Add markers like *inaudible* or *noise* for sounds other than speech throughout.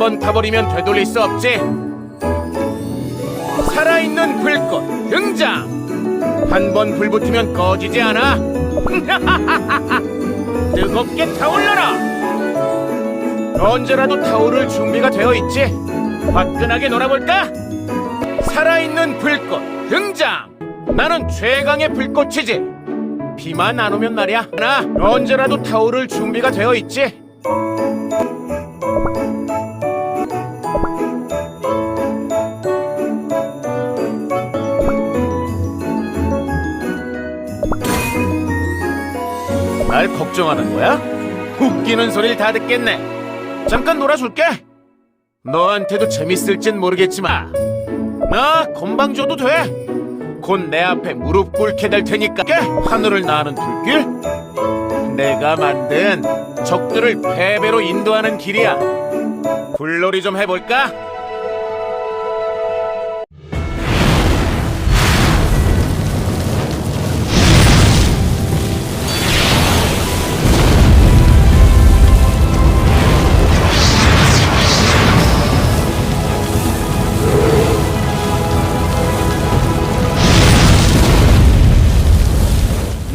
번 타버리면 되돌릴 수 없지. 살아있는 불꽃 등장. 한 번 불 붙으면 꺼지지 않아. *laughs* 뜨겁게 타올라라. 언제라도 타오를 준비가 되어 있지. 화끈하게 놀아볼까? 살아있는 불꽃 등장. 나는 최강의 불꽃이지. 비만 안 오면 말이야. 나 언제라도 타오를 준비가 되어 있지. 날 걱정하는 거야? 웃기는 소리를 다 듣겠네. 잠깐 놀아줄게. 너한테도 재밌을진 모르겠지만 나 건방 줘도 돼. 곧 내 앞에 무릎 꿇게 될 테니까 하늘을 나는 불길. 내가 만든 적들을 패배로 인도하는 길이야. 불놀이 좀 해볼까?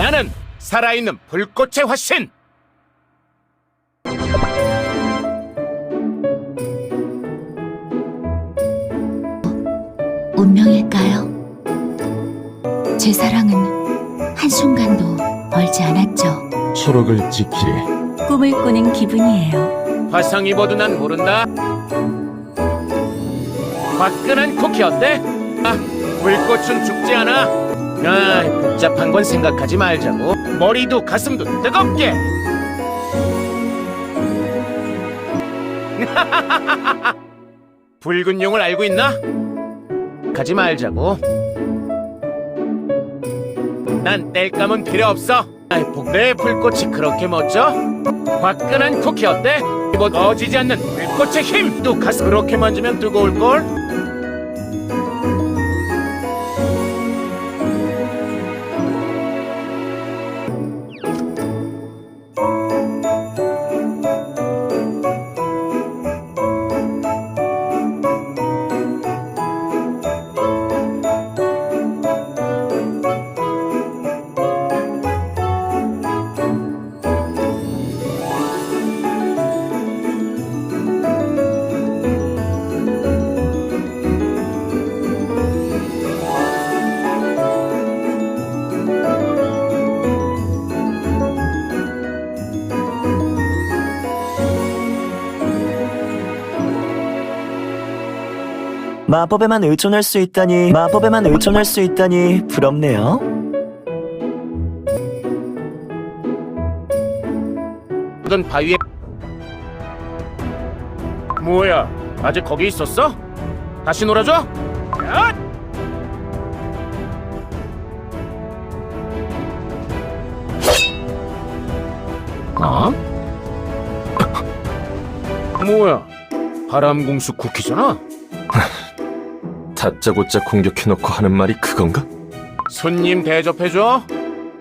나는 살아있는 불꽃의 화신. 운명일까요? 제 사랑은 한순간도 멀지 않았죠. 초록을 지키리. 꿈을 꾸는 기분이에요. 화상 입어도 난 모른다. 화끈한 쿠키 어때? 아, 불꽃은 죽지 않아. 아, 복잡한 건 생각하지 말자고. 머리도 가슴도 뜨겁게. *laughs* 붉은 용을 알고 있나? 가지 말자고. 난 뗄감은 필요 없어. 아이, 복- 내 불꽃이 그렇게 멋져? 화끈한 쿠키 어때? 이거 꺼지지 않는 불꽃의 힘! 또 가서 그렇게 만지면 뜨거울걸? 마법에만 의존할 수 있다니 마법에만 의존할 수 있다니 부럽네요. 던 바위에 뭐야 아직 거기 있었어? 다시 놀아줘? 야! 어? *laughs* 뭐야 바람공수 쿠키잖아? 다짜고짜 공격해놓고 하는 말이 그건가? 손님 대접해줘?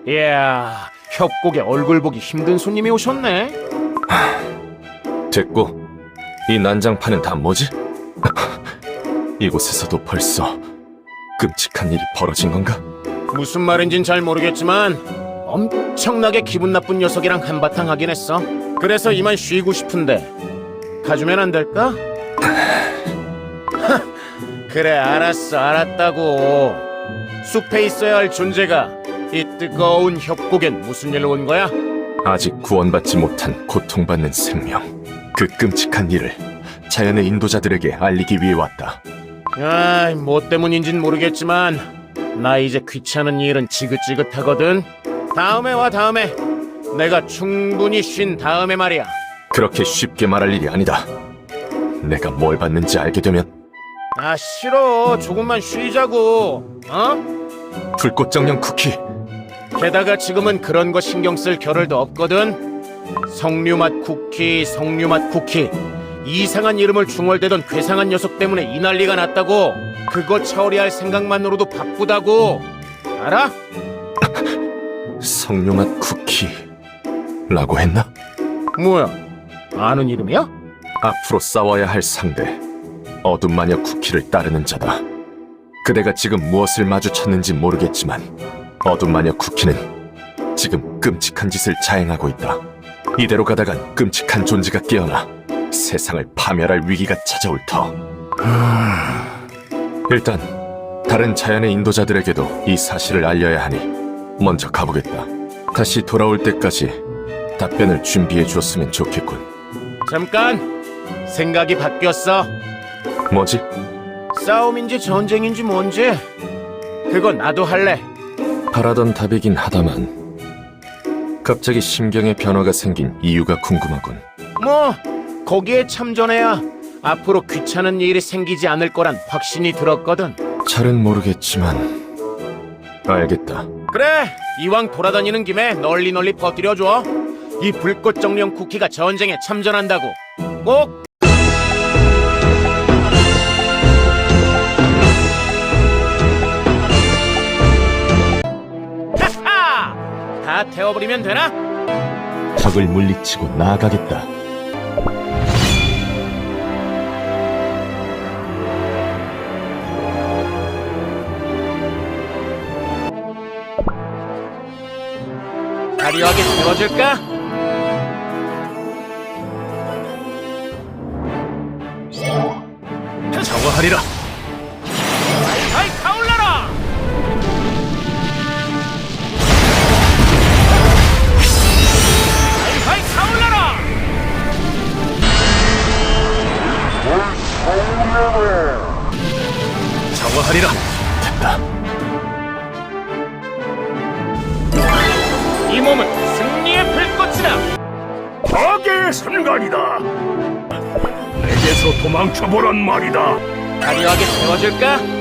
이야 협곡에 얼굴 보기 힘든 손님이 오셨네 됐고 이 난장판은 다 뭐지? *laughs* 이곳에서도 벌써 끔찍한 일이 벌어진 건가? 무슨 말인진 잘 모르겠지만 엄청나게 기분 나쁜 녀석이랑 한바탕 하긴 했어. 그래서 이만 쉬고 싶은데 가주면 안 될까? 하, 그래 알았어 알았다고. 숲에 있어야 할 존재가 이 뜨거운 협곡엔 무슨 일로 온 거야? 아직 구원받지 못한 고통받는 생명 그 끔찍한 일을 자연의 인도자들에게 알리기 위해 왔다 아이 뭐 때문인진 모르겠지만 나 이제 귀찮은 일은 지긋지긋하거든. 다음에 와 다음에 내가 충분히 쉰 다음에 말이야. 그렇게 쉽게 말할 일이 아니다 내가 뭘 받는지 알게 되면 아 싫어. 조금만 쉬자고. 어? 불꽃정령 쿠키. 게다가 지금은 그런 거 신경 쓸 겨를도 없거든. 석류맛 쿠키 석류맛 쿠키. 이상한 이름을 중얼대던 괴상한 녀석 때문에 이 난리가 났다고. 그거 처리할 생각만으로도 바쁘다고. 알아? 석류맛 쿠키라고 했나? 뭐야? 아는 이름이야? 앞으로 싸워야 할 상대 어둠 마녀 쿠키를 따르는 자다. 그대가 지금 무엇을 마주쳤는지 모르겠지만 어둠 마녀 쿠키는 지금 끔찍한 짓을 자행하고 있다. 이대로 가다간 끔찍한 존재가 깨어나 세상을 파멸할 위기가 찾아올 터. 일단 다른 자연의 인도자들에게도 이 사실을 알려야 하니 먼저 가보겠다. 다시 돌아올 때까지 답변을 준비해 주었으면 좋겠군. 잠깐 생각이 바뀌었어. 뭐지? 싸움인지 전쟁인지 뭔지 그거 나도 할래. 바라던 답이긴 하다만 갑자기 심경의 변화가 생긴 이유가 궁금하군. 뭐 거기에 참전해야 앞으로 귀찮은 일이 생기지 않을 거란 확신이 들었거든. 잘은 모르겠지만 알겠다. 그래 이왕 돌아다니는 김에 널리 널리 퍼뜨려줘. 이 불꽃 정령 쿠키가 전쟁에 참전한다고. 꼭 다 태워버리면 되나? 적을 물리치고 나아가겠다. 화려하게 태워줄까? 저거 하리라. 몸은 승리의 불꽃이다. 악의 순간이다. 내게서 도망쳐보란 말이다. 화려하게 태워줄까?